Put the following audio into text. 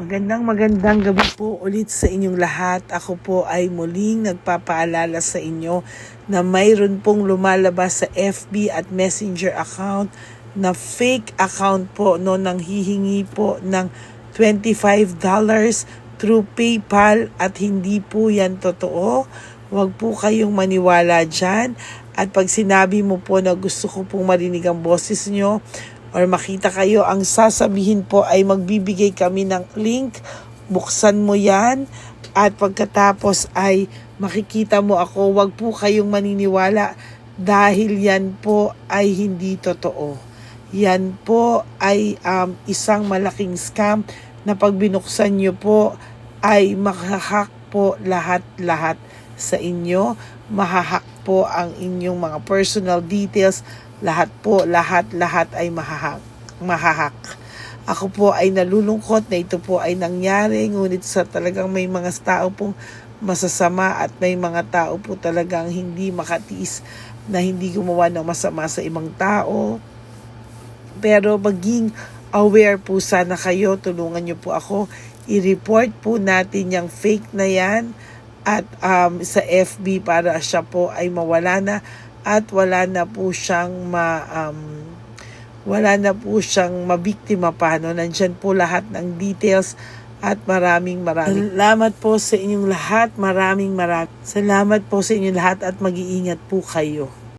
Magandang magandang gabi po ulit sa inyong lahat. Ako po ay muling nagpapaalala sa inyo na mayroon pong lumalabas sa FB at Messenger account na fake account po no nang hihingi po ng $25 through PayPal at hindi po yan totoo. Huwag po kayong maniwala dyan. At pag sinabi mo po na gusto ko pong marinig ang boses nyo, or makita kayo, ang sasabihin po ay magbibigay kami ng link, buksan mo yan, at pagkatapos ay makikita mo ako, wag po kayong maniniwala dahil yan po ay hindi totoo. Yan po ay um, isang malaking scam na pag binuksan nyo po ay makahak po lahat-lahat sa inyo. Mahahak po ang inyong mga personal details. Lahat po, lahat-lahat ay mahahak. mahahak. Ako po ay nalulungkot na ito po ay nangyari. Ngunit sa talagang may mga tao pong masasama at may mga tao po talagang hindi makatiis na hindi gumawa ng masama sa ibang tao. Pero maging aware po sana kayo. Tulungan niyo po ako. I-report po natin yung fake na yan at um, sa FB para siya po ay mawala na at wala na po siyang ma um, wala na po siyang mabiktima pa no? Nandiyan po lahat ng details at maraming maraming salamat po sa inyong lahat. Maraming maraming salamat po sa inyong lahat at mag-iingat po kayo